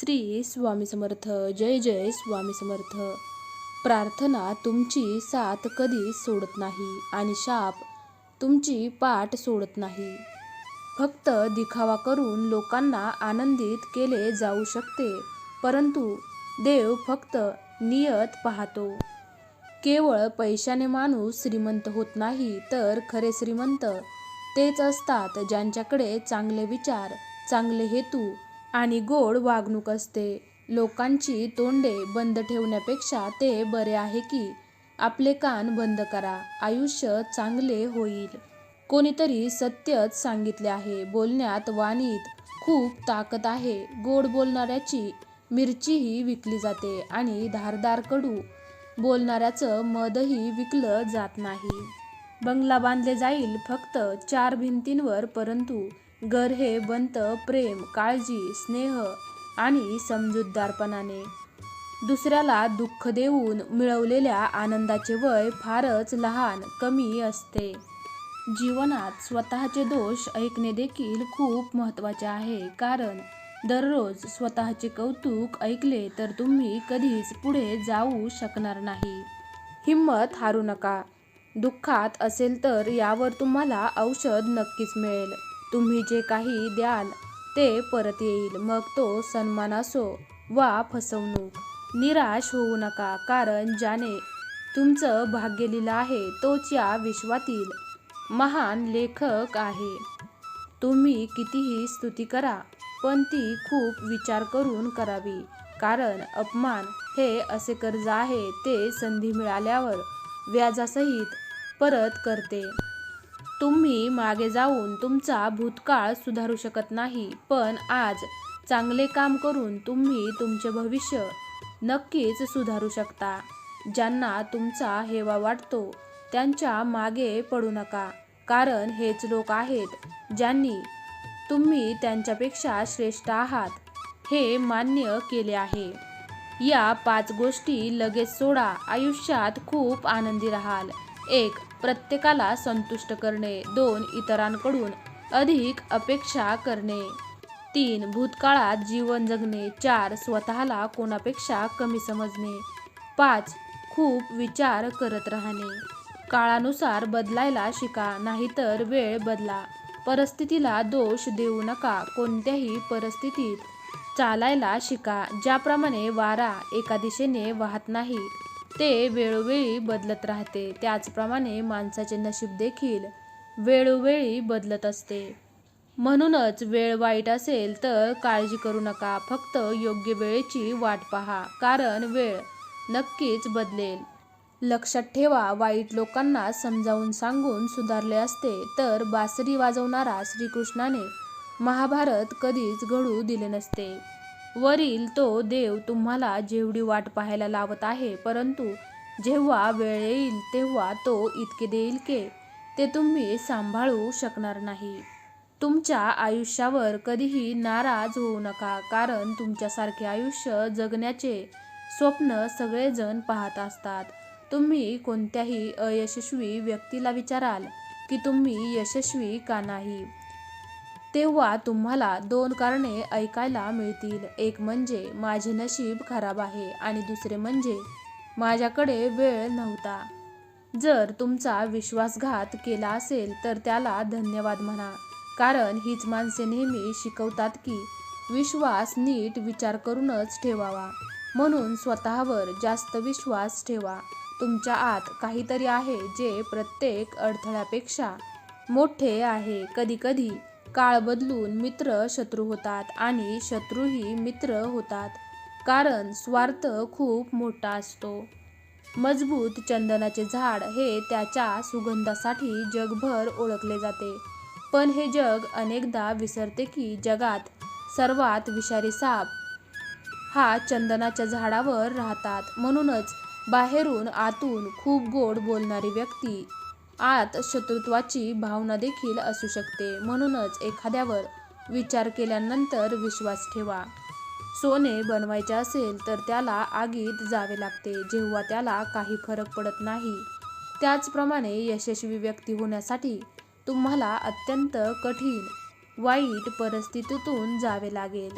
श्री स्वामी समर्थ जय जय स्वामी समर्थ. प्रार्थना तुमची साथ कधी सोडत नाही आणि शाप तुमची पाठ सोडत नाही. फक्त दिखावा करून लोकांना आनंदित केले जाऊ शकते परंतु देव फक्त नियत पाहतो. केवळ पैशाने माणूस श्रीमंत होत नाही तर खरे श्रीमंत तेच असतात ज्यांच्याकडे चांगले विचार चांगले हेतू आणि गोड वागणूक असते. लोकांची तोंडे बंद ठेवण्यापेक्षा ते बरे आहे की आपले कान बंद करा. आयुष्य चांगले होईल. कोणीतरी सत्यच सांगितले आहे. बोलण्यात वाणीत खूप ताकद आहे. गोड बोलणाऱ्याची मिरचीही विकली जाते आणि धारदार कडू बोलणाऱ्याचं मधही विकलं जात नाही. बंगला बांधले जाईल फक्त चार भिंतींवर परंतु घर हे बनतं प्रेम काळजी स्नेह आणि समजूतदारपणाने. दुसऱ्याला दुःख देऊन मिळवलेल्या आनंदाचे वय फारच लहान कमी असते. जीवनात स्वतःचे दोष ऐकणे देखील खूप महत्त्वाचे आहे कारण दररोज स्वतःचे कौतुक ऐकले तर तुम्ही कधीच पुढे जाऊ शकणार नाही. हिंमत हारू नका. दुःखात असेल तर यावर तुम्हाला औषध नक्कीच मिळेल. तुम्ही जे काही द्याल ते परत येईल. मग तो सन्मान असो वा फसवणूक. निराश होऊ नका कारण ज्याने तुमचं भाग्य लिहिलं आहे तोच या विश्वातील महान लेखक आहे. तुम्ही कितीही स्तुती करा पण ती खूप विचार करून करावी. कारण अपमान हे असे कर्ज आहे ते संधी मिळाल्यावर व्याजासहित परत करते. तुम्ही मागे जाऊन तुमचा भूतकाळ सुधारू शकत नाही. पण आज चांगले काम करून तुम्ही तुमचे भविष्य नक्कीच सुधारू शकता. ज्यांना तुमचा हेवा वाटतो त्यांच्या मागे पडू नका. कारण हेच लोक आहेत ज्यांनी तुम्ही त्यांच्यापेक्षा श्रेष्ठ आहात हे मान्य केले आहे. या पाच गोष्टी लगेच सोडा. आयुष्यात खूप आनंदी राहाल. एक प्रत्येकाला संतुष्ट करणे दोन इतरांकडून अधिक अपेक्षा करणे. तीन भूतकाळात जीवन जगणे. चार स्वतःला कोणापेक्षा कमी समजणे. पाच खूप विचार करत राहणे. काळानुसार बदलायला शिका नाहीतर वेळ बदला. परिस्थितीला दोष देऊ नका कोणत्याही परिस्थितीत चालायला शिका. ज्याप्रमाणे वारा एका दिशेने वाहत नाही ते वेळोवेळी बदलत राहते. त्याचप्रमाणे माणसाचे नशीब देखील वेळोवेळी बदलत असते. म्हणूनच वेळ वाईट असेल तर काळजी करू नका. फक्त योग्य वेळेची वाट पहा. कारण वेळ नक्कीच बदलेल. लक्षात ठेवा वाईट लोकांना समजावून सांगून सुधारले असते तर बासरी वाजवणारा श्रीकृष्णाने महाभारत कधीच घडू दिले नसते. वरील तो देव तुम्हाला जेवढी वाट पाहायला लावत आहे परंतु जेव्हा वेळ येईल तेव्हा तो इतके देईल की ते तुम्ही सांभाळू शकणार नाही. तुमच्या आयुष्यावर कधीही नाराज होऊ नका कारण तुमच्यासारखे आयुष्य जगण्याचे स्वप्न सगळेजण पाहत असतात. तुम्ही कोणत्याही अयशस्वी व्यक्तीला विचाराल की तुम्ही यशस्वी का नाही? तेव्हा तुम्हाला दोन कारणे ऐकायला मिळतील. एक म्हणजे माझे नशीब खराब आहे आणि दुसरे म्हणजे माझ्याकडे वेळ नव्हता. जर तुमचा विश्वासघात केला असेल तर त्याला धन्यवाद म्हणा. कारण हीच माणसे नेहमी शिकवतात की विश्वास नीट विचार करूनच ठेवावा. म्हणून स्वतःवर जास्त विश्वास ठेवा. तुमच्या आत काहीतरी आहे जे प्रत्येक अडथळ्यापेक्षा मोठे आहे. कधीकधी काळ बदलून मित्र शत्रू होतात आणि शत्रूही मित्र होतात. कारण स्वार्थ खूप मोठा असतो. मजबूत चंदनाचे झाड हे त्याच्या सुगंधासाठी जगभर ओळखले जाते. पण हे जग अनेकदा विसरते की जगात सर्वात विषारी साप हा चंदनाच्या झाडावर राहतात. म्हणूनच बाहेरून आतून खूप गोड बोलणारी व्यक्ती आत शत्रुत्वाची भावना देखील असू शकते. म्हणूनच एखाद्यावर विचार केल्यानंतर विश्वास ठेवा. सोने बनवायचे असेल तर त्याला आगीत जावे लागते जेव्हा त्याला काही फरक पडत नाही. त्याचप्रमाणे यशस्वी व्यक्ती होण्यासाठी तुम्हाला अत्यंत कठीण वाईट परिस्थितीतून जावे लागेल.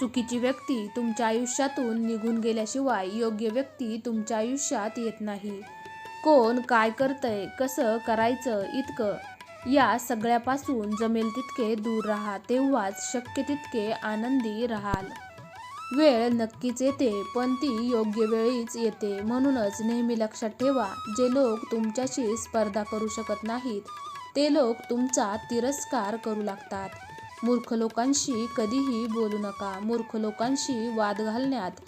चुकीची व्यक्ती तुमच्या आयुष्यातून निघून गेल्याशिवाय योग्य व्यक्ती तुमच्या आयुष्यात येत नाही. कोण काय करतंय कसं करायचं इतकं. या सगळ्यापासून जमेल तितके दूर राहा तेव्हाच शक्य तितके आनंदी राहाल. वेळ नक्कीच येते पण ती योग्य वेळीच येते. म्हणूनच नेहमी लक्षात ठेवा जे लोक तुमच्याशी स्पर्धा करू शकत नाहीत ते लोक तुमचा तिरस्कार करू लागतात. मूर्ख लोकांशी कधीही बोलू नका मूर्ख लोकांशी वाद घालण्यात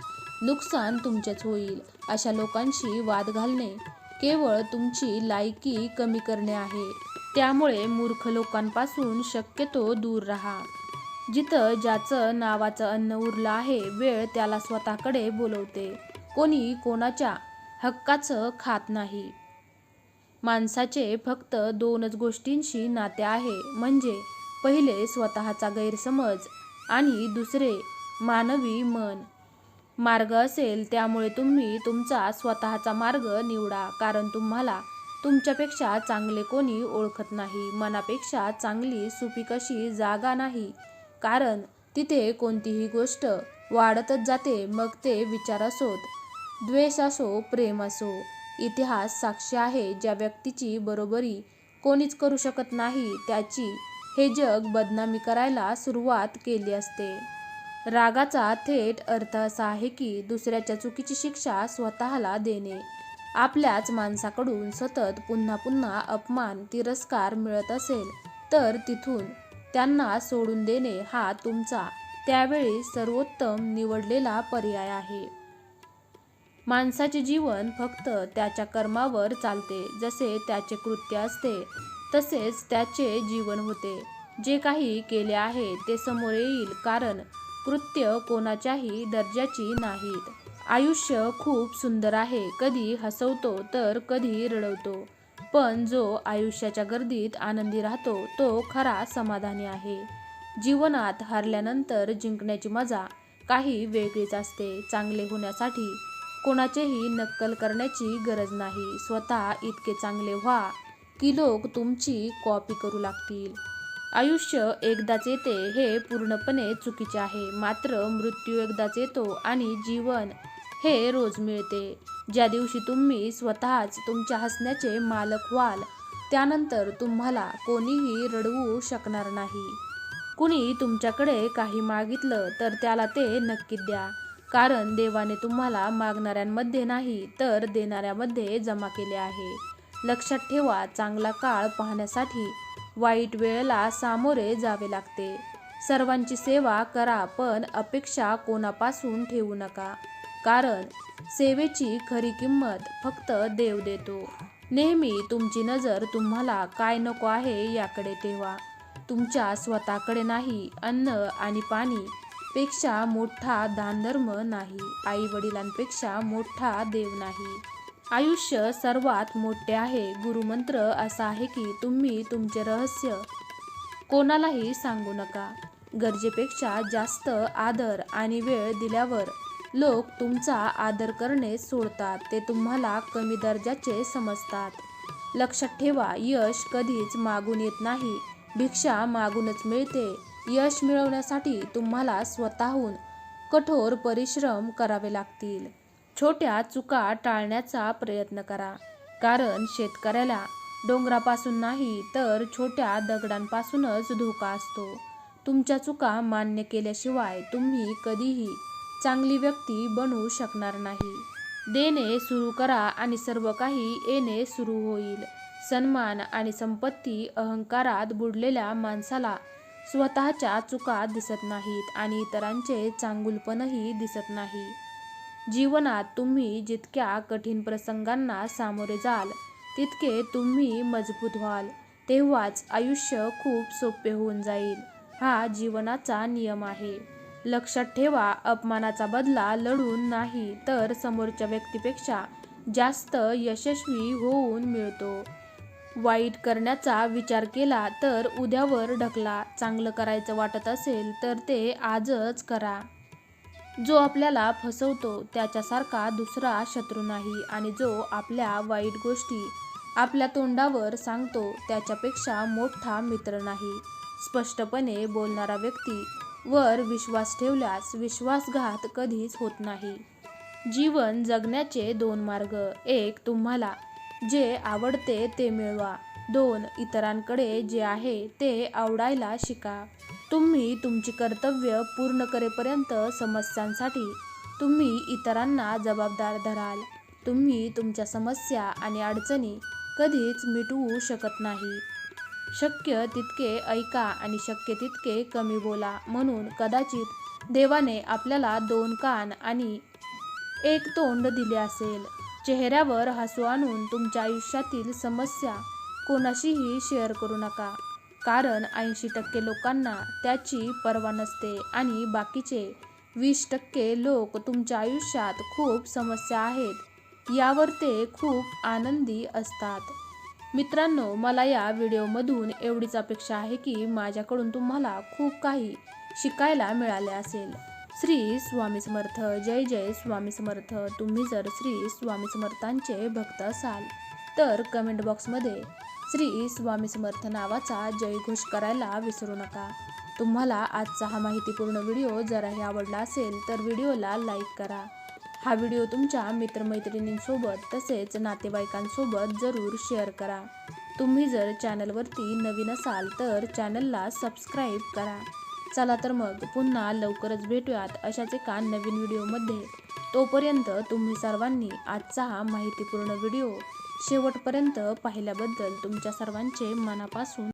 नुकसान तुमचेच होईल. अशा लोकांशी वाद घालणे केवळ तुमची लायकी कमी करणे आहे. त्यामुळे मूर्ख लोकांपासून शक्यतो दूर राहा. जिथं ज्याचं नावाचं अन्न उरलं आहे वेळ त्याला स्वतःकडे बोलवते. कोणी कोणाच्या हक्काचं खात नाही. माणसाचे फक्त दोनच गोष्टींशी नाते आहे म्हणजे पहिले स्वतःचा गैरसमज आणि दुसरे मानवी मन. मार्ग असेल त्यामुळे तुम्ही तुमचा स्वतःचा मार्ग निवडा कारण तुम्हाला तुमच्यापेक्षा चांगले कोणी ओळखत नाही. मनापेक्षा चांगली सुपीक अशी जागा नाही. कारण तिथे कोणतीही गोष्ट वाढतच जाते मग ते विचार असोत द्वेष असो प्रेम असो. इतिहास साक्षी आहे ज्या व्यक्तीची बरोबरी कोणीच करू शकत नाही त्याची हे जग बदनामी करायला सुरुवात केली असते. रागाचा थेट अर्थ असा आहे की दुसऱ्याच्या चुकीची शिक्षा स्वतःला देणे. आपल्याच माणसाकडून सतत पुन्हा पुन्हा अपमान तिरस्कार मिळत असेल तर तिथून त्यांना सोडून देणे हा तुमचा त्यावेळी सर्वोत्तम निवडलेला पर्याय आहे. माणसाचे जीवन फक्त त्याच्या कर्मावर चालते जसे त्याचे कृत्य असते तसेच त्याचे जीवन होते. जे काही केले आहे ते समोर येईल कारण कृत्य कोणाच्याही दर्जाची नाहीत. आयुष्य खूप सुंदर आहे. कधी हसवतो तर कधी रडवतो. पण जो आयुष्याच्या गर्दीत आनंदी राहतो तो खरा समाधानी आहे. जीवनात हरल्यानंतर जिंकण्याची मजा काही वेगळीच असते. चांगले होण्यासाठी कोणाचेही नक्कल करण्याची गरज नाही. स्वतः इतके चांगले व्हा की लोक तुमची कॉपी करू लागतील. आयुष्य एकदाच येते हे पूर्णपणे चुकीचे आहे. मात्र मृत्यू एकदाच येतो आणि जीवन हे रोज मिळते. ज्या दिवशी तुम्ही स्वतःच तुमच्या हसण्याचे मालक व्हाल त्यानंतर तुम्हाला कोणीही रडवू शकणार नाही. कुणी तुमच्याकडे काही मागितलं तर त्याला ते नक्की द्या. कारण देवाने तुम्हाला मागणाऱ्यांमध्ये नाही तर देणाऱ्यामध्ये जमा केले आहे. लक्षात ठेवा चांगला काळ पाहण्यासाठी वाईट वेळेला सामोरे जावे लागते. सर्वांची सेवा करा पण अपेक्षा कोणापासून ठेवू नका. कारण सेवेची खरी किंमत फक्त देव देतो. नेहमी तुमची नजर तुम्हाला काय नको आहे याकडे ठेवा. तुमच्या स्वतःकडे नाही अन्न आणि पाणी पेक्षा मोठा दानधर्म नाही. आई वडिलांपेक्षा मोठा देव नाही. आयुष्य सर्वात मोठे आहे. गुरुमंत्र असा आहे की तुम्ही तुमचे रहस्य कोणालाही सांगू नका. गरजेपेक्षा जास्त आदर आणि वेळ दिल्यावर लोक तुमचा आदर करणे सोडतात. ते तुम्हाला कमी दर्जाचे समजतात. लक्षात ठेवा यश कधीच मागून येत नाही. भिक्षा मागूनच मिळते. यश मिळवण्यासाठी तुम्हाला स्वतःहून कठोर परिश्रम करावे लागतील. छोट्या चुका टाळण्याचा प्रयत्न करा. कारण शेतकऱ्याला डोंगरापासून नाही तर छोट्या दगडांपासूनच धोका असतो. तुमच्या चुका मान्य केल्याशिवाय तुम्ही कधीही चांगली व्यक्ती बनू शकणार नाही. देणे सुरू करा आणि सर्व काही येणे सुरू होईल. सन्मान आणि संपत्ती अहंकारात बुडलेल्या माणसाला स्वतःच्या चुका दिसत नाहीत आणि इतरांचे चांगुलपणही दिसत नाही. जीवनात तुम्ही जितक्या कठीण प्रसंगांना सामोरे जाल तितके तुम्ही मजबूत व्हाल. तेव्हाच आयुष्य खूप सोपे होऊन जाईल. हा जीवनाचा नियम आहे. लक्षात ठेवा अपमानाचा बदला लढून नाही तर समोरच्या व्यक्तीपेक्षा जास्त यशस्वी होऊन मिळतो. वाईट करण्याचा विचार केला तर उद्यावर ढकला. चांगलं करायचं वाटत असेल तर ते आजच करा. जो आपल्याला फसवतो त्याच्यासारखा दुसरा शत्रू नाही आणि जो आपल्या वाईट गोष्टी आपल्या तोंडावर सांगतो त्याच्यापेक्षा मोठा मित्र नाही. स्पष्टपणे बोलणारा व्यक्ती वर विश्वास ठेवल्यास विश्वासघात कधीच होत नाही. जीवन जगण्याचे दोन मार्ग. एक तुम्हाला जे आवडते ते मिळवा. दोन इतरांकडे जे आहे ते आवडायला शिका. तुम्ही तुमची कर्तव्य पूर्ण करेपर्यंत समस्यांसाठी तुम्ही इतरांना जबाबदार धराल. तुम्ही तुमच्या समस्या आणि अडचणी कधीच मिटवू शकत नाही. शक्य तितके ऐका आणि शक्य तितके कमी बोला म्हणून कदाचित देवाने आपल्याला दोन कान आणि एक तोंड दिले असेल. चेहऱ्यावर हसू आणून तुमच्या आयुष्यातील समस्या कोणाशीही शेअर करू नका. कारण ऐंशी टक्के लोकांना त्याची पर्वा नसते आणि बाकीचे वीस टक्के लोक तुमच्या आयुष्यात खूप समस्या आहेत. यावर ते खूप आनंदी असतात. मित्रांनो मला या व्हिडिओमधून एवढीच अपेक्षा आहे की माझ्याकडून तुम्हाला खूप काही शिकायला मिळाले असेल. श्री स्वामी समर्थ. जय जय स्वामी समर्थ. तुम्ही जर श्री स्वामी समर्थांचे भक्त असाल तर कमेंट बॉक्समध्ये श्री स्वामी समर्थ नावाचा जयघोष करायला विसरू नका. तुम्हाला आजचा हा माहितीपूर्ण व्हिडिओ जराही आवडला असेल तर व्हिडिओला लाईक करा. हा व्हिडिओ तुमच्या मित्रमैत्रिणींसोबत तसेच नातेवाईकांसोबत जरूर शेअर करा. तुम्ही जर चॅनलवरती नवीन असाल तर चॅनलला सबस्क्राईब करा. चला तर मग पुन्हा लवकरच भेटूयात अशाच एका नवीन व्हिडिओमध्ये. तोपर्यंत तुम्ही सर्वांनी आजचा हा माहितीपूर्ण व्हिडिओ शेवटपर्यंत पाहिल्याबद्दल तुमच्या सर्वांचे मनापासून